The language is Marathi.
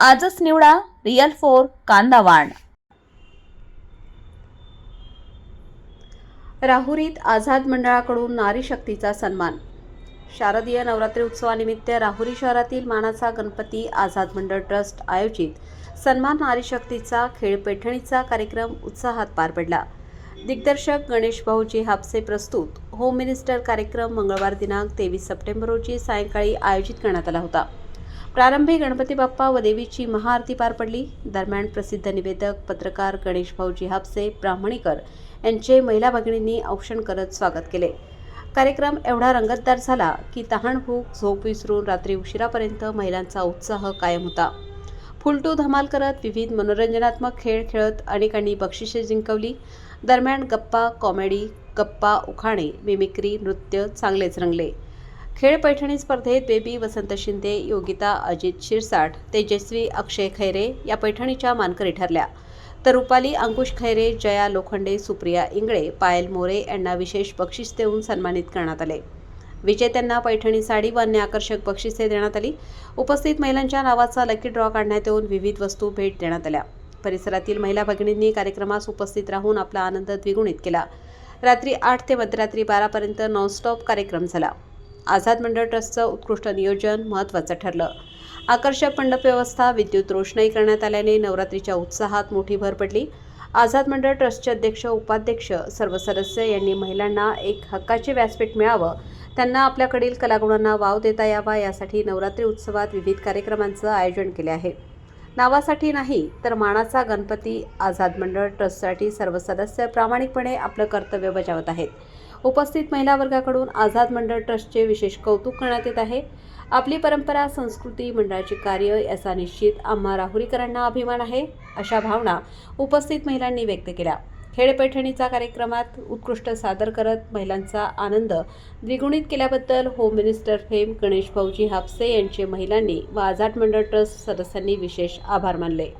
आजच निवडा रिअल फोर कांदा वाण राहुरीत आझाद मंडळाकडून नारी शक्तीचा सन्मान. शारदीय नवरात्री उत्सवानिमित्त राहुरी शहरातील मानाचा गणपती आझाद मंडळ ट्रस्ट आयोजित सन्मान नारी शक्तीचा खेळ पैठणीचा कार्यक्रम उत्साहात पार पडला. दिग्दर्शक गणेश भाऊजी हापसे प्रस्तुत. होम मिनिस्टर कार्यक्रम मंगळवार दिनांक तेवीस सप्टेंबर रोजी सायंकाळी आयोजित करण्यात आला होता. प्रारंभी गणपती बाप्पा व देवीची महाआरती पार पडली. दरम्यान प्रसिद्ध निवेदक पत्रकार गणेश भाऊजी हापसे ब्राह्मणीकर यांचे महिला भगिनींनी औक्षण करत स्वागत केले. कार्यक्रम एवढा रंगतदार झाला की तहानभूक झोप विसरून रात्री उशिरापर्यंत महिलांचा उत्साह कायम होता. फुलटू धमाल करत विविध मनोरंजनात्मक खेळ खेळत अनेकांनी बक्षिसे जिंकवली. दरम्यान गप्पा कॉमेडी गप्पा उखाणे मिमिक्री नृत्य चांगलेच रंगले. खेळ पैठणी स्पर्धेत बेबी वसंत शिंदे योगिता अजित शिरसाट तेजस्वी अक्षय खैरे या पैठणीच्या मानकरी ठरल्या. तर रुपाली अंकुश खैरे जया लोखंडे सुप्रिया इंगळे पायल मोरे यांना विशेष बक्षीस देऊन सन्मानित करण्यात आले. विजेत्यांना पैठणी साडी व अन्य आकर्षक बक्षिसे देण्यात आली. उपस्थित महिलांच्या नावाचा लकी ड्रॉ काढण्यात येऊन विविध वस्तू भेट देण्यात आल्या. परिसरातील महिला भगिनींनी कार्यक्रमास उपस्थित राहून आपला आनंद द्विगुणित केला. रात्री आठ ते मध्यरात्री बारापर्यंत नॉनस्टॉप कार्यक्रम झाला. आझाद मंडळ ट्रस्टचं उत्कृष्ट नियोजन महत्त्वाचं ठरलं. आकर्षक मंडप व्यवस्था विद्युत रोषणाई करण्यात आल्याने नवरात्रीच्या उत्साहात मोठी भर पडली. आझाद मंडळ ट्रस्टचे अध्यक्ष उपाध्यक्ष सर्व सदस्य यांनी महिलांना एक हक्काचे व्यासपीठ मिळावं त्यांना आपल्याकडील कलागुणांना वाव देता यावा यासाठी नवरात्री उत्सवात विविध कार्यक्रमांचं आयोजन केले आहे. नावासाठी नाही तर मानाचा गणपती आझाद मंडळ ट्रस्टसाठी सर्व सदस्य प्रामाणिकपणे आपलं कर्तव्य बजावत आहेत. उपस्थित महिला वर्गाकडून आझाद मंडळ ट्रस्टचे विशेष कौतुक करण्यात येत आहे. आपली परंपरा संस्कृती मंडळाचे कार्य याचा निश्चित आम्हा राहुरीकरांना अभिमान आहे. अशा भावना उपस्थित महिलांनी व्यक्त केल्या. खेळ पैठणीचा कार्यक्रमात उत्कृष्ट सादर करत महिलांचा आनंद द्विगुणित केल्याबद्दल होम मिनिस्टर फेम गणेश भाऊजी हापसे यांचे महिलांनी व आझाद मंडळ ट्रस्ट सदस्यांनी विशेष आभार मानले.